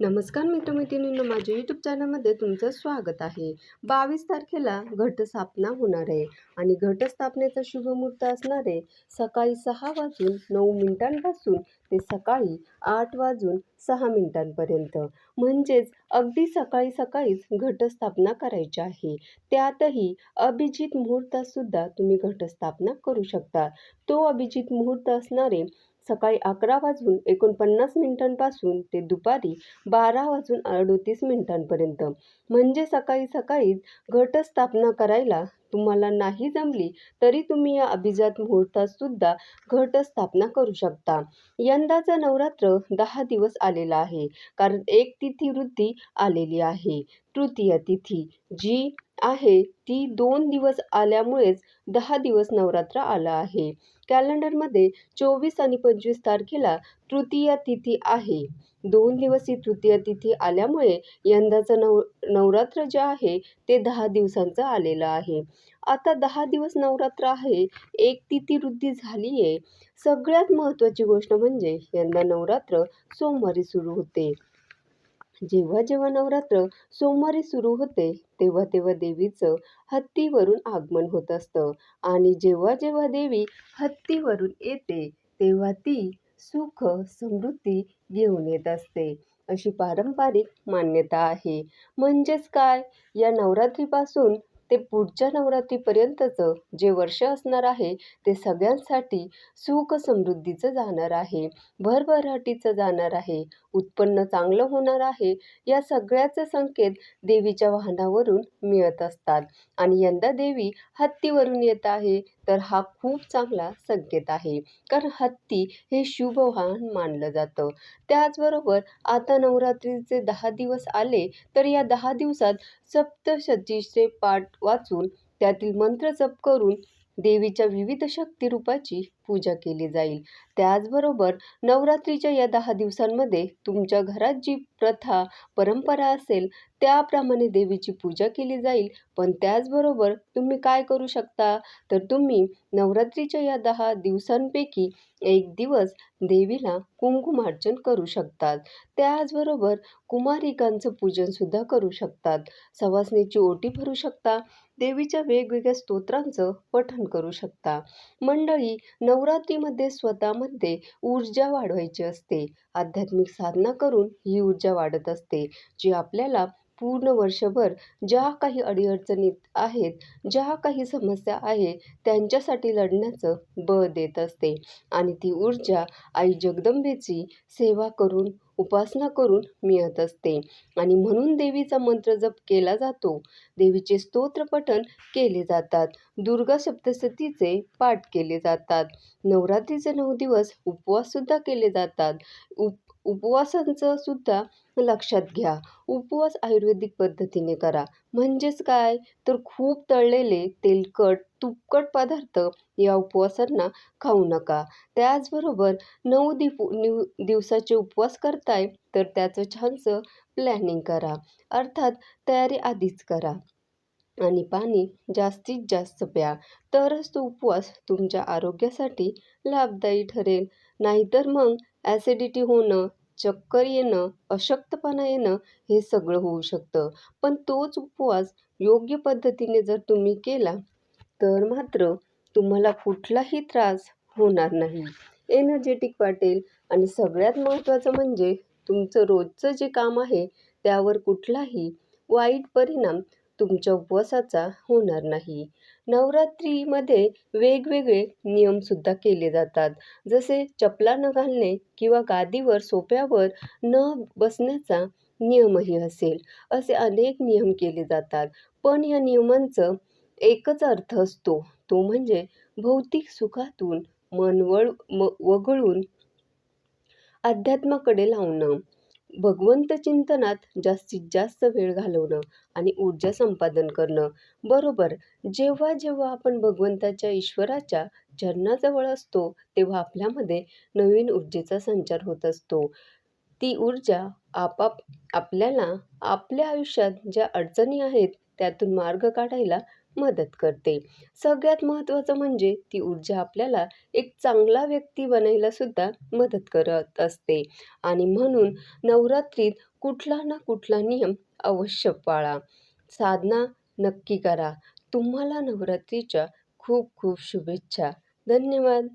नमस्कार मित्रमैत्रिणींनो माझ्या यूट्यूब चॅनलमध्ये तुमचं स्वागत आहे. बावीस तारखेला घटस्थापना होणार आहे आणि घटस्थापनेचा शुभमुहूर्त असणार आहे सकाळी सहा वाजून नऊ मिनिटांपासून ते सकाळी आठ वाजून सहा मिनिटांपर्यंत. म्हणजेच अगदी सकाळी सकाळीच घटस्थापना करायची आहे. त्यातही अभिजित मुहूर्तातसुद्धा तुम्ही घटस्थापना करू शकता. तो अभिजित मुहूर्त असणारे सकाळी अकरा वाजून एकोणपन्नास मिनिटांपासून ते दुपारी बारा वाजून अडोतीस मिनिटांपर्यंत. म्हणजे सकाळी सकाळीच घटस्थापना करायला तुम्हाला नाही जमली तरी तुम्ही या अभिजात मुहूर्तातसुद्धा घटस्थापना करू शकता. यंदाचा नवरात्र दहा दिवस आलेला आहे कारण एक तिथी वृद्धी आलेली आहे तृतीय तिथी जी आहे. ती दोन दिवस आल्यामुळेच दहा दिवस नवरात्र आला आहे. कॅलेंडरमध्ये चोवीस आणि पंचवीस तारखेला तृतीय तिथी आहे. दोन दिवस ही तृतीय तिथी आल्यामुळे यंदाचं नव नवरात्र जे आहे ते दहा दिवसांचं आलेलं आहे. आता दहा दिवस नवरात्र आहे एक तिथी वृद्धी झाली आहे सगळ्यात महत्त्वाची गोष्ट म्हणजे यंदा नवरात्र सोमवारी सुरू होते. जेव्हा जेव्हा नवरात्र सोमवारी सुरू होते तेव्हा तेव्हा देवीचं हत्तीवरून आगमन होत असतं. आणि जेव्हा जेव्हा देवी हत्तीवरून येते तेव्हा ती सुख समृद्धी घेऊन येत असते. अशी पारंपरिक मान्यता आहे. म्हणजेच काय? या नवरात्रीपासून ते पुढच्या नवरात्रीपर्यंतचं जे वर्ष असणार आहे ते सगळ्यांसाठी सुख समृद्धीचं जाणार आहे. भरभराटीचं जाणार आहे. उत्पन्न चांगलं होणार आहे. या सगळ्याचे संकेत देवीच्या वाहनावरून मिळत असतात. आणि यंदा देवी हत्तीवरून येत आहे. तर हा खूप चांगला संकेत आहे. कारण हत्ती हे शुभ वाहन मानलं जातं. त्याचबरोबर आता नवरात्रीचे दहा दिवस आले तर या दहा दिवसात सप्तशतीचे पाठ वाचून त्यातील मंत्र जप करून देवीच्या विविध शक्तिरूपाची पूजा केली जाईल. त्याचबरोबर नवरात्रीच्या या दहा दिवसांमध्ये तुमच्या घरात जी प्रथा परंपरा असेल त्याप्रमाणे देवीची पूजा केली जाईल. पण त्याचबरोबर तुम्ही काय करू शकता? तर तुम्ही नवरात्रीच्या या दहा दिवसांपैकी एक दिवस देवीला कुंकुमार्चन करू शकतात. त्याचबरोबर कुमारिकांचं पूजनसुद्धा करू शकतात. सवासणीची ओटी भरू शकता. देवीच्या वेगवेगळ्या स्तोत्रांचं पठण करू शकता. मंडळी नवरात्रीमध्ये स्वतःमध्ये ऊर्जा वाढवायची असते. आध्यात्मिक साधना करून ही ऊर्जा वाढत असते जी आपल्याला पूर्ण वर्षभर ज्या काही अडीअडचणीत आहेत ज्या काही समस्या आहे त्यांच्यासाठी लढण्याचं बळ देत असते. आणि ती ऊर्जा आई जगदंबेची सेवा करून उपासना करून मिळत असते. आणि म्हणून देवीचा मंत्र जप केला जातो. देवीचे स्तोत्रपठण केले जातात. दुर्गा सप्तशतीचे पाठ केले जातात. नवरात्रीचे नऊ दिवस उपवाससुद्धा केले जातात. उप उपवासांचं सुद्धा लक्षात घ्या. उपवास आयुर्वेदिक पद्धतीने करा. म्हणजेच काय? तर खूप तळलेले तेलकट तुपकट पदार्थ या उपवासांना खाऊ नका. त्याचबरोबर नऊ दिप निव दिवसाचे उपवास करताय तर त्याचं छानसं प्लॅनिंग करा. अर्थात तयारी आधीच करा. आणि पाणी जास्तीत जास्त प्या. तरच तो उपवास तुमच्या आरोग्यासाठी लाभदायी ठरेल. नाहीतर मग ॲसिडिटी होणं चक्कर येणं अशक्तपणा येणं हे सगळं होऊ शकतं. पण तोच उपवास योग्य पद्धतीने जर तुम्ही केला तर मात्र तुम्हाला कुठलाही त्रास होणार नाही. एनर्जेटिक वाटेल आणि सगळ्यात महत्त्वाचं म्हणजे तुमचं रोजचं जे काम आहे त्यावर कुठलाही वाईट परिणाम तुमच्या उपवासाचा होणार नाही. नवरात्रीमध्ये वेगवेगळे नियमसुद्धा केले जातात. जसे चपला न घालणे किंवा गादीवर सोप्यावर न बसण्याचा नियमही असेल. असे अनेक नियम केले जातात. पण या नियमांचं एकच अर्थ असतो. तो म्हणजे भौतिक सुखातून मन वळ म वगळून अध्यात्माकडे लावणं. भगवंत चिंतनात जास्तीत जास्त वेळ घालवणं आणि ऊर्जा संपादन करणं. बरोबर जेव्हा जेव्हा आपण भगवंताच्या ईश्वराच्या चरणाजवळ असतो तेव्हा आपल्यामध्ये नवीन ऊर्जेचा संचार होत असतो. ती ऊर्जा आपाप आपल्याला आपल्या आयुष्यात ज्या अडचणी आहेत त्यातून मार्ग काढायला मदत करते. सगळ्यात महत्त्वाचं म्हणजे ती ऊर्जा आपल्याला एक चांगला व्यक्ती बनायलासुद्धा मदत करत असते. आणि म्हणून नवरात्रीत कुठला ना कुठला नियम अवश्य पाळा. साधना नक्की करा. तुम्हाला नवरात्रीच्या खूप खूप शुभेच्छा. धन्यवाद.